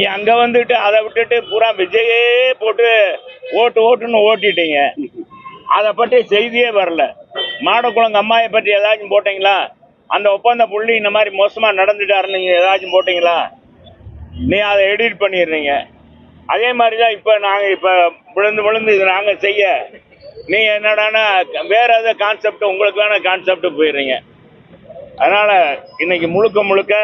நீ அங்க வந்துட்டு அதை விட்டுட்டு பூரா விஜயே போட்டு ஓட்டு ஓட்டுன்னு ஓட்டிட்டீங்க. அதை பற்றி செய்தியே வரல. மாடக்குளங்க அம்மாயை பற்றி ஏதாச்சும் போட்டீங்களா? அந்த ஒப்பந்த புள்ளி இந்த மாதிரி மோசமா நடந்துட்டாருன்னு நீங்க ஏதாச்சும் போட்டீங்களா? நீ அதை எடிட் பண்ணிடுறீங்க. அதே மாதிரி தான் இப்போ நாங்கள் இப்போ விழுந்து விழுந்து இது நாங்கள் செய்ய. நீ என்னடான்னா வேற ஏதாவது கான்செப்ட் உங்களுக்கு வேணா கான்செப்ட் போயிடுறீங்க. அதனால இன்னைக்கு முழுக்க முழுக்க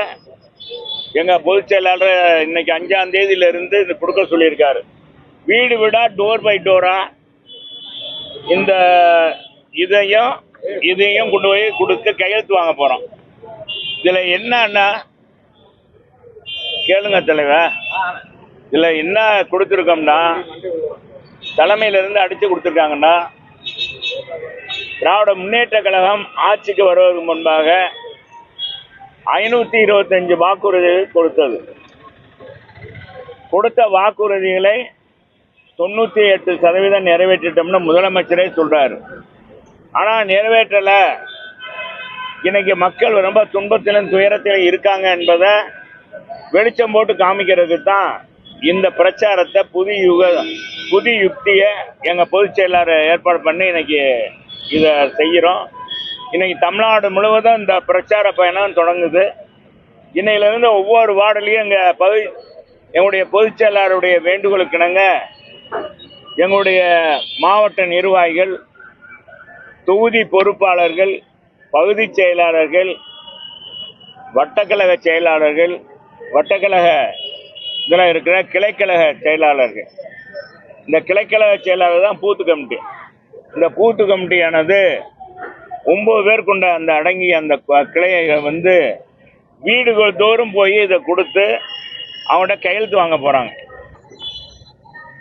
எங்க பொதுச் செயலாளர் இன்னைக்கு அஞ்சாம் தேதியில இருந்து இது கொடுக்க சொல்லியிருக்காரு. வீடு வீடா டோர் பை டோரா இந்த இதையும் இதையும் கொண்டு போய் கொடுத்து கையெழுத்து வாங்க போறோம். இதுல என்னன்னா கேளுங்க தலைவர் இதுல என்ன கொடுத்துருக்கோம்னா தலைமையில இருந்து அடிச்சு கொடுத்துருக்காங்கன்னா திராவிட முன்னேற்ற கழகம் ஆட்சிக்கு வருவதற்கு முன்பாக ஐநூத்தி இருபத்தஞ்சு வாக்குறுதி கொடுத்தது. கொடுத்த வாக்குறுதிகளை தொண்ணூத்தி எட்டு சதவீதம் நிறைவேற்றிட்டோம்னு முதலமைச்சரே சொல்றாரு. ஆனா நிறைவேற்றல. இன்னைக்கு மக்கள் ரொம்ப துன்பத்திலும் துயரத்திலும் இருக்காங்க என்பதை வெளிச்சம் போட்டு காமிக்கிறதுக்கு தான் இந்த பிரச்சாரத்தை புதிய யுக புது யுக்தியை எங்கள் பொதுச் செயலாளர் ஏற்பாடு பண்ணி இன்னைக்கு இதை செய்கிறோம். இன்னைக்கு தமிழ்நாடு முழுவதும் இந்த பிரச்சார பயணம் தொடங்குது. இன்னையிலிருந்து ஒவ்வொரு வார்டுலையும் எங்கள் பகுதி எங்களுடைய பொதுச் செயலாளருடைய எங்களுடைய மாவட்ட நிர்வாகிகள் தொகுதி பொறுப்பாளர்கள் பகுதி செயலாளர்கள் வட்டக்கழக செயலாளர்கள் வட்டக்கழக இதில் இருக்கிற கிளைக்கழக செயலாளர்கள். இந்த கிளைக்கழக செயலாளர் தான் பூத்து கமிட்டி. இந்த பூத்து கமிட்டியானது ஒன்பது பேர் கொண்ட அந்த அடங்கிய அந்த கிளையை வந்து வீடுகள் தோறும் போய் இதை கொடுத்து அவன்கிட்ட கையெழுத்து வாங்க போகிறாங்க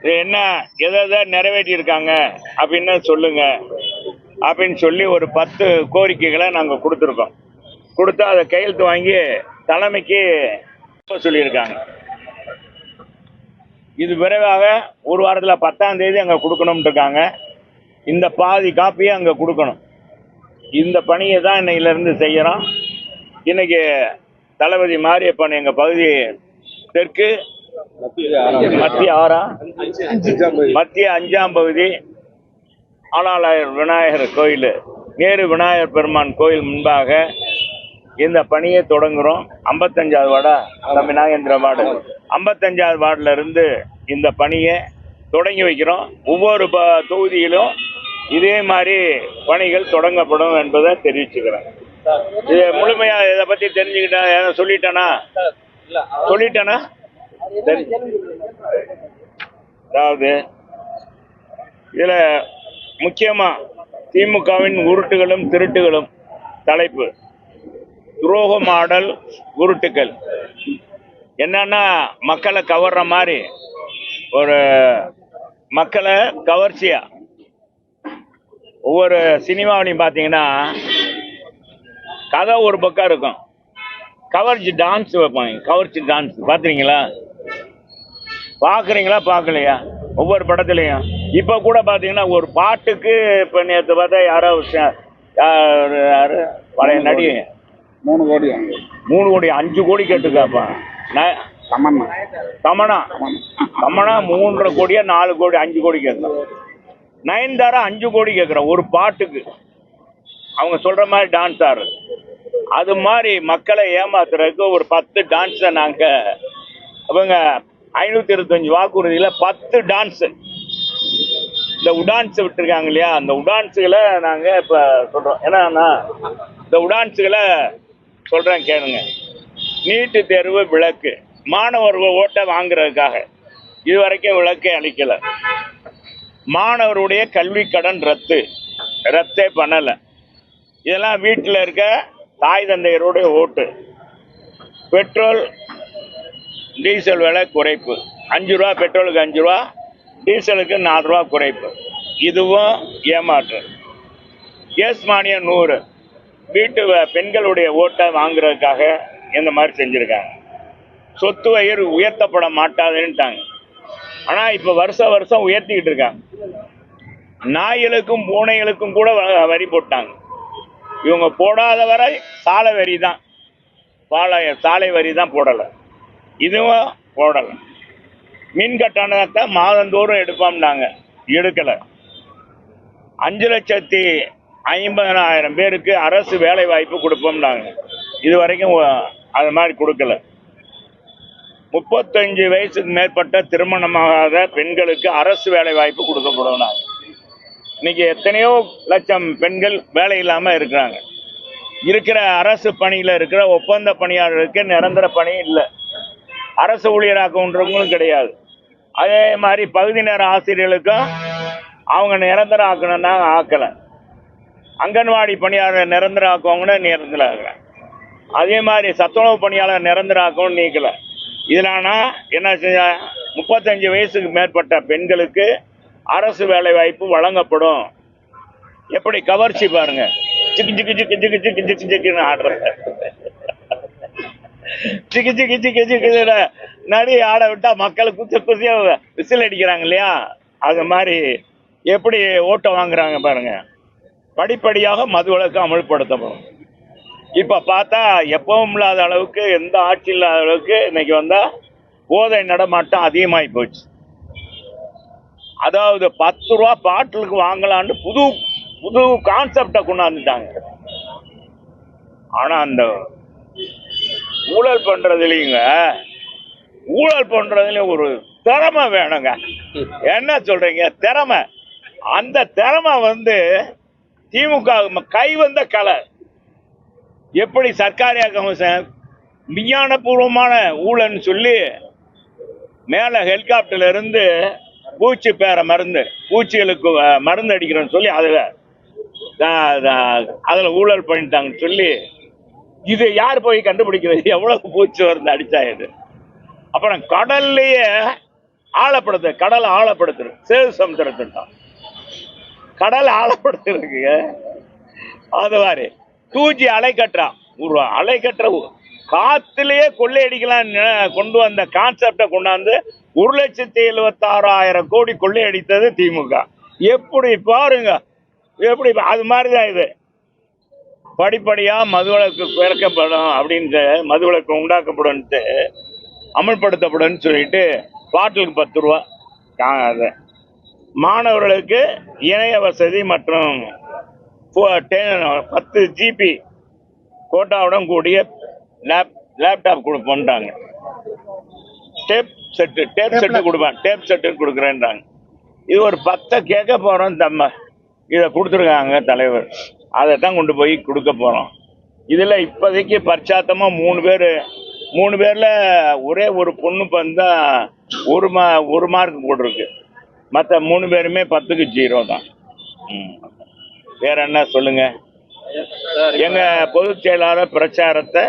இது என்ன எதை எதை நிறைவேற்றியிருக்காங்க அப்படின்னு சொல்லுங்க. அப்படின்னு சொல்லி ஒரு பத்து கோரிக்கைகளை நாங்கள் கொடுத்துருக்கோம். கொடுத்து அதை கையெழுத்து வாங்கி தலைமைக்கு சொல்லியிருக்காங்க. இது விரைவாக ஒரு வாரத்தில் பத்தாம் தேதி அங்கே கொடுக்கணும்னு இருக்காங்க. இந்த பாதி காப்பியை அங்கே கொடுக்கணும். இந்த பணியை தான் இன்னையிலேருந்து செய்கிறோம் இன்னைக்கு தளபதி மாரியப்பன் எங்கள் பகுதி தெற்கு மத்திய ஆறா மத்திய அஞ்சாம் பகுதி ஆளாளர் விநாயகர் கோயில் நேரு விநாயகர் பெருமான் கோயில் முன்பாக இந்த பணியை தொடங்குகிறோம் ஐம்பத்தஞ்சாவது வார்டா தம்பி நாகேந்திர வார்டு. ஐம்பத்தஞ்சாவது வார்டில் இருந்து இந்த பணியை தொடங்கி வைக்கிறோம். ஒவ்வொரு ப- தொகுதியிலும் இதே மாதிரி பணிகள் தொடங்கப்படும் என்பதை தெரிவிச்சுக்கிறேன். இது முழுமையா இதை பத்தி தெரிஞ்சுக்கிட்டா ஏதாவது சொல்லிட்டேனா? சொல்லிட்டேனா? அதாவது இதுல முக்கியமா திமுகவின் உருட்டுகளும் திருட்டுகளும் தலைப்பு. துரோக மாடல் உருட்டுக்கள் என்னன்னா மக்களை கவர்ற மாதிரி. ஒரு மக்களை கவர்ச்சியா? ஒவ்வொரு சினிமாவிலையும் பார்த்தீங்கன்னா கதை ஒரு பக்கம் இருக்கும். கவர்ச்சி டான்ஸ் வைப்பாங்க. கவர்ச்சி டான்ஸ் பார்த்துறீங்களா பார்க்குறீங்களா? பார்க்கலையா? ஒவ்வொரு படத்துலையும். இப்போ கூட பார்த்தீங்கன்னா ஒரு பாட்டுக்கு இப்போ நேற்று பார்த்தா யாரோ யாரு பழைய நடிகை. மூணு கோடி. மூணு கோடி அஞ்சு கோடி கேட்டுக்காப்பா நான் தமன்னா. தமனா தமனா மூன்றரை கோடியா நாலு கோடி அஞ்சு கோடி கேட்குறோம் நயன்தாரா அஞ்சு கோடி கேட்குறோம் ஒரு பாட்டுக்கு. அவங்க சொல்கிற மாதிரி டான்ஸ் ஆடுறது அது மாதிரி மக்களை ஏமாத்துறதுக்கு ஒரு பத்து டான்ஸை நாங்கள் அவங்க ஐநூற்றி இருபத்தஞ்சு வாக்குறுதியில் பத்து டான்ஸு இந்த உடான்ஸ் விட்டுருக்காங்க இல்லையா அந்த உடான்ஸுகளை நாங்கள் இப்போ சொல்கிறோம் ஏன்னா இந்த உடான்ஸுகளை சொல்கிறேன் கேளுங்க. நீட்டு தேர்வு விளக்கு. மாணவர்கள் ஓட்டை வாங்குறதுக்காக. இது வரைக்கும் விளக்கே அளிக்கலை. மாணவருடைய கல்வி கடன் ரத்து. ரத்தே பண்ணலை. இதெல்லாம் வீட்டில் இருக்க தாய் தந்தையருடைய ஓட்டு. பெட்ரோல் டீசல் விலை குறைப்பு. அஞ்சு ரூபா பெட்ரோலுக்கு அஞ்சு ரூபா டீசலுக்கு நாலு ரூபா குறைப்பு. இதுவும் ஏமாற்று. கேஸ் மானியம் நூறு. வீட்டு பெண்களுடைய ஓட்டை வாங்குறதுக்காக இந்த மாதிரி செஞ்சுருக்காங்க. சொத்து வயிறு உயர்த்தப்பட மாட்டாதுன்ட்டாங்க ஆனால் இப்போ வருஷம் வருஷம் உயர்த்திக்கிட்டு இருக்காங்க. நாய்களுக்கும் பூனைகளுக்கும் கூட வ- வரி போட்டாங்க. இவங்க போடாத வரை சாலை வரி தான் சாலை சாலை வரி தான் போடலை. இதுவும் போடலை. மின் கட்டணத்தை மாதந்தோறும் எடுப்போம்னாங்க. எடுக்கலை. அஞ்சு லட்சத்தி ஐம்பதனாயிரம் பேருக்கு அரசு வேலை வாய்ப்பு கொடுப்போம்னாங்க. இது வரைக்கும் அது மாதிரி கொடுக்கல. முப்பத்தஞ்சு வயசுக்கு மேற்பட்ட திருமணமாகாத பெண்களுக்கு அரசு வேலை வாய்ப்பு கொடுக்கப்படும். இன்னைக்கு எத்தனையோ லட்சம் பெண்கள் வேலை இல்லாமல் இருக்கிறாங்க. இருக்கிற அரசு பணியில் இருக்கிற ஒப்பந்த பணியாளருக்கு நிரந்தர பணி இல்லை. அரசு ஊழியராக்கன்றவங்களும் கிடையாது. அதே மாதிரி பகுதி நேர ஆசிரியர்களுக்கும் அவங்க நிரந்தரம் ஆக்கணும்னா ஆக்கலை. அங்கன்வாடி பணியாளர் நிரந்தரம் ஆக்குவாங்கன்னா நிரந்தரம் ஆகலை அதே மாதிரி சத்துணவு பணியாளர் நிரந்தரம் ஆக்கணும்னு நீக்கலை. இதனானா என்ன செய்ய முப்பத்தஞ்சு வயசுக்கு மேற்பட்ட பெண்களுக்கு அரசு வேலை வாய்ப்பு வழங்கப்படும். எப்படி? கவர்ச்சி பாருங்க. சிக்கு சிக்கு சிக்கு சிக்கு சிக்கு சிக்கு சிக்குன்னு ஆடுறது. சிக்கு சிக்கு சிக்கு சிக்கு நடி ஆட விட்டா மக்கள் குத்து குத்தியா விசில் அடிக்கிறாங்க இல்லையா? அது மாதிரி எப்படி ஓட்டை வாங்குறாங்க பாருங்க. படிப்படியாக மதுவிலக்கு அமல்படுத்தப்படும். இப்ப பார்த்தா எப்பவும் இல்லாத அளவுக்கு எந்த ஆட்சி இல்லாத அளவுக்கு இன்னைக்கு வந்தா போதை நடமாட்டம் அதிகமாகி போச்சு. அதாவது பத்து ரூபா பாட்டிலுக்கு வாங்கலான்னு புது புது கான்செப்டை கொண்டாந்துட்டாங்க. ஆனா அந்த ஊழல் பண்றதுலயுங்க ஊழல் பண்றதுலயும் ஒரு திறமை வேணுங்க. என்ன சொல்றீங்க? திறமை. அந்த திறமை வந்து திமுக கை வந்த கலை எப்படி சர்க்காரியா கமிஷன் விஞ்ஞானபூர்வமான ஊழல்னு சொல்லி மேலே ஹெலிகாப்டர்ல இருந்து பூச்சி பேர மருந்து பூச்சிகளுக்கு மருந்து அடிக்கிறோன்னு சொல்லி அதில் அதில் ஊழல் பண்ணிட்டாங்கன்னு சொல்லி இது யார் போய் கண்டுபிடிக்கிறது? எவ்வளவு பூச்சி மருந்து அடித்தா இது? அப்புறம் கடல்லையே ஆழப்படுத்து கடலை ஆழப்படுத்துறது சேது சமுத்திரத்திட்டம் கடல் ஆழப்படுத்துறதுக்கு அது மாதிரி. தூஞ்சி அலை கட்டுறான். ஒரு அலை கட்டுற காத்திலேயே கொள்ளையடிக்கலாம் கொண்டு வந்த கான்செப்டை கொண்டாந்து ஒரு லட்சத்தி எழுபத்தாறாயிரம் கோடி கொள்ளையடித்தது திமுக. எப்படி பாருங்க. எப்படி அது மாதிரி தான் இது. படிப்படியா மதுவிலக்கு குறைக்கப்படும் அப்படின்ட்டு மதுவிலக்கு உண்டாக்கப்படும் அமல்படுத்தப்படும் சொல்லிட்டு பாட்டிலுக்கு பத்து ரூபா. கா- அது. மாணவர்களுக்கு இணைய வசதி மற்றும் பத்து ஜிபி கோட்டாவுடன் கூடிய லேப் லேப்டாப் கொடுப்போன்றாங்க டேப் செட்டு டேப் செட்டு கொடுப்பேன் டேப் செட்டு கொடுக்குறேன்றாங்க. இது ஒரு பத்தை கேட்க போகிறோம் தம்ம. இதை கொடுத்துருக்காங்க தலைவர். அதை தான் கொண்டு போய் கொடுக்க போகிறோம் இதில் இப்போதைக்கு பச்சாத்தமாக மூணு பேர் மூணு பேரில் ஒரே ஒரு பொண்ணு வந்தா ஒரு மா ஒரு மார்க் போட்டிருக்கு. மற்ற மூணு பேருமே பத்துக்கு ஜீரோ தான். ம். வேற என்ன சொல்லுங்க? எங்க பொதுச் செயலாளர் பிரச்சாரத்தை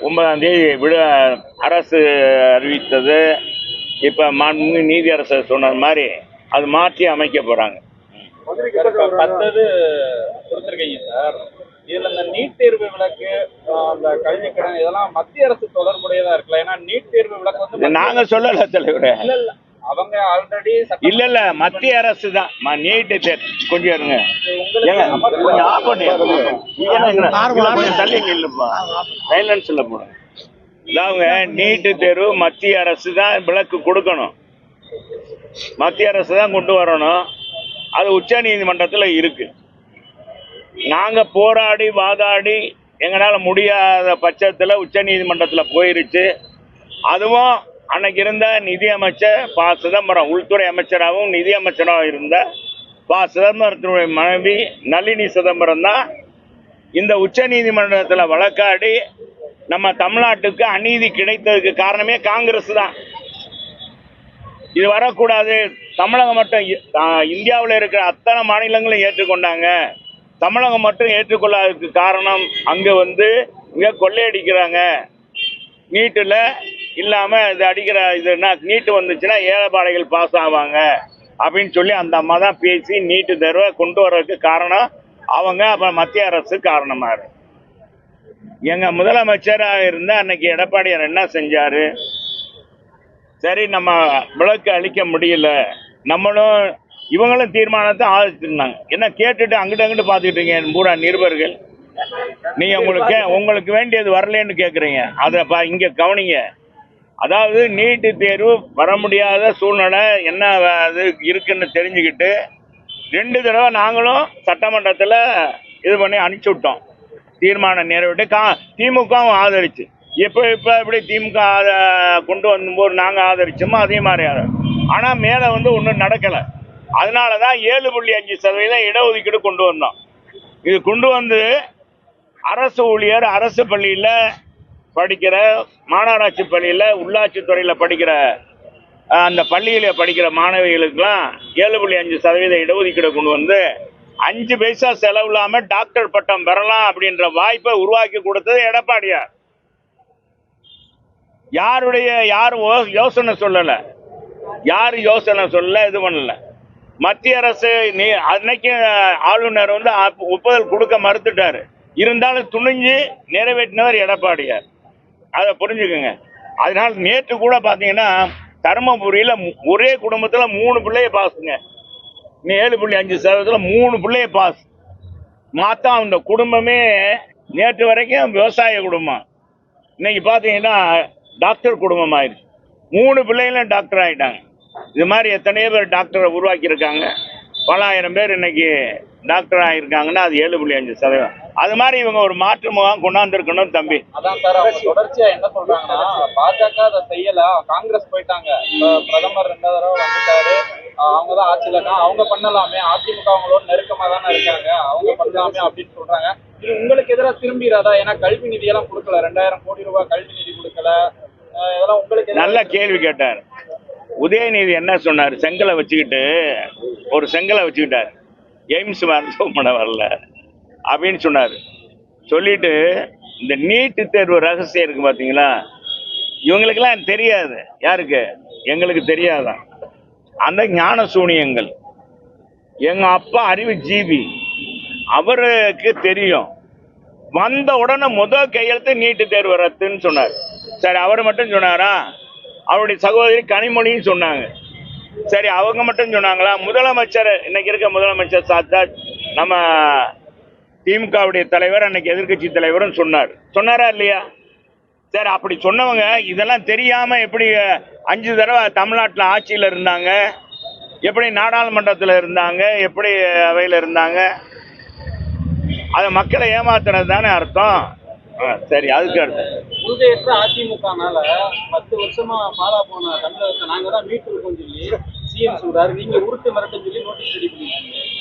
ஒன்பதாம் தேதி விட அரசு அறிவித்தது. இப்ப மாண்புமிகு நீதி அரசர் சொன்னது மாதிரி அது மாற்றி அமைக்க போறாங்க. பத்தது கொடுத்துருக்கீங்க சார். இதுல இந்த நீட் தேர்வு விலக்கு ஆஹ் அந்த கல்வி கடன் இதெல்லாம் மத்திய அரசு தொடர்புடையதா இருக்குல்ல? ஏன்னா நீட் தேர்வு விலக்கு வந்து இது நாங்க சொல்லல தலைவரே. இல்ல. அவங்க ஆல்ரெடி இல்ல இல்ல மத்திய அரசு தான். நீட்டு தேர். கொஞ்சம் இருங்க கொஞ்சம் ஆஃப் கொஞ்சம் தள்ளி நில்லுப்பா சைலன்ஸ்ல போடுங்க இதாங்க நீட்டு தேர்வு மத்திய அரசு தான் விலக்கு கொடுக்கணும். மத்திய அரசு தான் கொண்டு வரணும். அது உச்ச நீதிமன்றத்தில் இருக்கு. நாங்க போராடி வாதாடி எங்களால முடியாத பட்சத்தில் உச்ச நீதிமன்றத்தில் போயிருச்சு. அதுவும் அன்னைக்கு இருந்த நிதி அமைச்சர் ப சிதம்பரம் உள்துறை அமைச்சராகவும் நிதி அமைச்சராகவும் இருந்த ப சிதம்பரத்தினுடைய மனைவி நளினி சிதம்பரம் தான் இந்த உச்ச நீதிமன்றத்தில் வழக்காடி நம்ம தமிழ்நாட்டுக்கு அநீதி கிடைத்ததுக்கு காரணமே காங்கிரஸ் தான். இது வரக்கூடாது. தமிழகம் மட்டும் இந்தியாவில் இருக்கிற அத்தனை மாநிலங்களும் ஏற்றுக்கொண்டாங்க. தமிழகம் மட்டும் ஏற்றுக்கொள்ளாததுக்கு காரணம் அங்கே வந்து இங்கே கொள்ளையடிக்கிறாங்க. நீட்டில் இல்லாமல் இது அடிக்கிற இதுனா நீட்டு வந்துச்சுன்னா ஏழைப்பாடைகள் பாஸ் ஆவாங்க. அப்படின்னு சொல்லி அந்த அம்மா தான் பேசி நீட்டு தேர்வை கொண்டு வர்றதுக்கு காரணம் அவங்க அப்புறம் மத்திய அரசு காரணமாக இருக்கு. எங்கள் முதலமைச்சராக இருந்த அன்னைக்கு எடப்பாடியார் என்ன செஞ்சாரு? சரி நம்ம விளக்கு அளிக்க முடியல. நம்மளும் இவங்களும் தீர்மானத்தை ஆதரிச்சிருந்தாங்க என்ன கேட்டுட்டு அங்கிட்ட அங்கிட்டு பார்த்துக்கிட்டு இருக்கீங்க பூரா நிருபர்கள்? நீங்க உங்களுக்கு உங்களுக்கு வேண்டியது வரலன்னு கேட்குறீங்க அதை பா இங்க கவனிங்க. அதாவது நீட்டு தேர்வு வர முடியாத சூழ்நிலை என்ன அது இருக்குன்னு தெரிஞ்சுக்கிட்டு ரெண்டு தடவை நாங்களும் சட்டமன்றத்தில் இது பண்ணி அனுப்பிச்சி விட்டோம். தீர்மானம் நிறைவேற்றி கா திமுகவும் ஆதரிச்சு. இப்போ இப்போ எப்படி திமுக ஆத- கொண்டு வந்தபோது நாங்கள் ஆதரிச்சோமோ அதே மாதிரி ஆனால் மேலே வந்து ஒன்றும் நடக்கலை. அதனால தான் ஏழு புள்ளி அஞ்சு சதவீதம் இடஒதுக்கீடு கொண்டு வந்தோம். இது கொண்டு வந்து அரசு ஊழியர் அரசு பள்ளியில் படிக்கிற மாநகராட்சி பள்ளியில் உள்ளாட்சி துறையில் படிக்கிற அந்த பள்ளியில் படிக்கிற மாணவிகளுக்கெல்லாம் ஏழு புள்ளி அஞ்சு சதவீத இடஒதுக்கீடு கொண்டு வந்து அஞ்சு பைசா செலவு இல்லாமல் டாக்டர் பட்டம் பெறலாம் அப்படின்ற வாய்ப்பை உருவாக்கி கொடுத்தது எடப்பாடியார். யாருடைய யார் ஓ- யோசனை சொல்லலை. யார் யோசனை சொல்லல இது பண்ணல. மத்திய அரசு நீ அன்னைக்கு ஆளுநர் வந்து ஒப்புதல் கொடுக்க மறுத்துட்டாரு. இருந்தாலும் துணிஞ்சு நிறைவேற்றினவர் எடப்பாடியார். அதை புரிஞ்சுக்கோங்க. அதனால நேற்று கூட பார்த்தீங்கன்னா தருமபுரியில் ஒரே குடும்பத்தில் மூணு பிள்ளைய பாஸுங்க. ஏழு புள்ளி அஞ்சு சதவீதத்தில் மூணு பிள்ளைய பாஸ். மாத்தா அந்த குடும்பமே நேற்று வரைக்கும் விவசாய குடும்பம். இன்னைக்கு பார்த்தீங்கன்னா டாக்டர் குடும்பம் ஆயிடுச்சு. மூணு பிள்ளைகளும் டாக்டர் ஆகிட்டாங்க இது மாதிரி எத்தனையோ பேர் டாக்டரை உருவாக்கியிருக்காங்க. பல ஆயிரம் பேர் இன்னைக்கு டாக்டர் ஆகியிருக்காங்கன்னா அது ஏழு புள்ளி அஞ்சு சதவீதம். அது மாதிரி இவங்க ஒரு மாற்று முகாம் கொண்டாந்துருக்கணும் தம்பி. அதான் சார் அவங்க தொடர்ச்சியா என்ன சொல்றாங்கன்னா பாஜக அதை செய்யல காங்கிரஸ் போயிட்டாங்க. பிரதமர் ரெண்டு தடவை வந்துட்டாரு. அவங்க தான் ஆட்சியில இருக்காங்க. அவங்க பண்ணலாமே. அதிமுக அவங்களோட நெருக்கமா தானே இருக்காங்க. அவங்க பண்ணலாமே அப்படின்னு சொல்றாங்க. இது உங்களுக்கு எதிராக திரும்பிடாதா ஏன்னா கல்வி நிதி எல்லாம் கொடுக்கல. ரெண்டாயிரம் கோடி ரூபாய் கல்வி நிதி கொடுக்கல. இதெல்லாம் உங்களுக்கு நல்ல கேள்வி கேட்டார். உதயநிதி என்ன சொன்னார்? செங்கலை வச்சுக்கிட்டு ஒரு செங்கலை வச்சுக்கிட்டார். எய்ம்ஸ் மருத்துவமனை வரல. அப்படின்னு சொன்னார். சொல்லிட்டு இந்த நீட்டு தேர்வு ரகசியம் இருக்கு பார்த்தீங்களா இவங்களுக்கெல்லாம் தெரியாது. யாருக்கு? எங்களுக்கு தெரியாதான் அந்த ஞான சூனியங்கள் எங்கள் அப்பா அறிவு ஜீவி அவருக்கு தெரியும். வந்த உடனே முதல் கையெழுத்து நீட்டு தேர்வு ரத்துன்னு சொன்னார். சரி அவர் மட்டும் சொன்னாரா? அவருடைய சகோதரி கனிமொழின்னு சொன்னாங்க. சரி அவங்க மட்டும் சொன்னாங்களா? முதலமைச்சர் இன்னைக்கு இருக்க முதலமைச்சர் சாத்தா நம்ம திமுகவுடைய தலைவர் அன்னைக்கு எதிர்க்கட்சி தலைவரும் சொன்னார். சொன்னாரா இல்லையா? சரி அப்படி சொன்னவங்க இதெல்லாம் தெரியாம எப்படி அஞ்சு தடவை தமிழ்நாட்டில் ஆட்சியில் இருந்தாங்க எப்படி நாடாளுமன்றத்தில் இருந்தாங்க எப்படி அவையில் இருந்தாங்க அதை மக்களை ஏமாத்துறது தானே அர்த்தம்? ஆ, சரி அதுக்கு அர்த்தம் அதிமுகனால பத்து வருஷமா பாலா போன தமிழகத்தை நாங்க தான் மீட்டிருக்கோம் சொல்லி சிஎம் சொல்றாரு. நீங்க உருட்டு மிரட்டும் சொல்லி நோட்டீஸ் ரெடி பண்ணிருக்கீங்க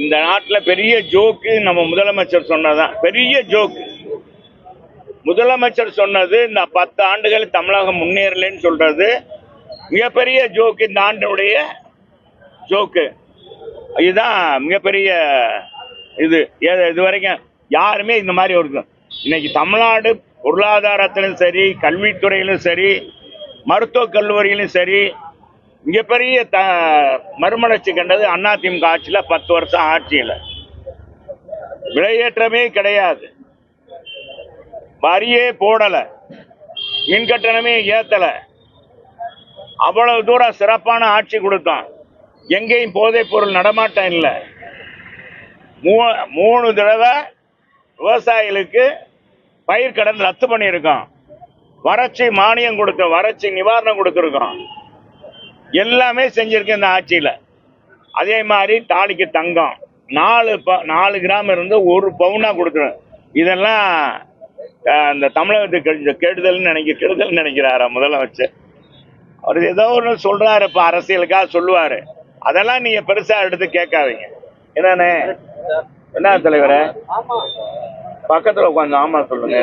இந்த நாட்டில் பெரிய ஜோக்கு நம்ம முதலமைச்சர் சொன்னதான் பெரிய ஜோக்கு முதலமைச்சர் சொன்னது இந்த பத்து ஆண்டுகள் தமிழகம் முன்னேறலைன்னு சொல்றது மிகப்பெரிய ஜோக்கு இந்த ஆண்டுடைய ஜோக்கு இதுதான் மிகப்பெரிய இது. இது வரைக்கும் யாருமே இந்த மாதிரி ஒரு இன்னைக்கு தமிழ்நாடு பொருளாதாரத்திலும் சரி கல்வித்துறையிலும் சரி மருத்துவக் கல்லூரியிலும் சரி மிகப்பெரிய த மறுமலர்ச்சி கண்டது அதிமுக ஆட்சியில் பத்து வருஷம் ஆட்சியில். விலையேற்றமே கிடையாது. வரியே போடலை. மின் கட்டணமே ஏற்றலை அவ்வளவு தூரம் சிறப்பான ஆட்சி கொடுத்தான். எங்கேயும் போதைப் பொருள் நடமாட்டம் இல்லை. மூ மூணு தடவை விவசாயிகளுக்கு பயிர் கடன் ரத்து பண்ணியிருக்கோம் வறட்சி மானியம் கொடுக்க வறட்சி நிவாரணம் கொடுத்துருக்கோம் எல்லாமே செஞ்சிருக்கேன் இந்த ஆட்சியில். அதே மாதிரி தாலிக்கு தங்கம். நாலு ப நாலு கிராம் இருந்து ஒரு பவுனாக கொடுத்துரும் இதெல்லாம் அந்த இந்த தமிழகத்துக்கு கெடுதல்னு நினைக்க கெடுதல்னு நினைக்கிறாரா முதலமைச்சர். அவர் ஏதோ ஒன்று சொல்கிறாரு இப்போ அரசியலுக்காக சொல்லுவார். அதெல்லாம் நீங்கள் பெருசாக எடுத்து கேட்காதீங்க. என்னண்ணே? என்ன தலைவரே? பக்கத்தில் உட்காந்து ஆமா சொல்லுங்க.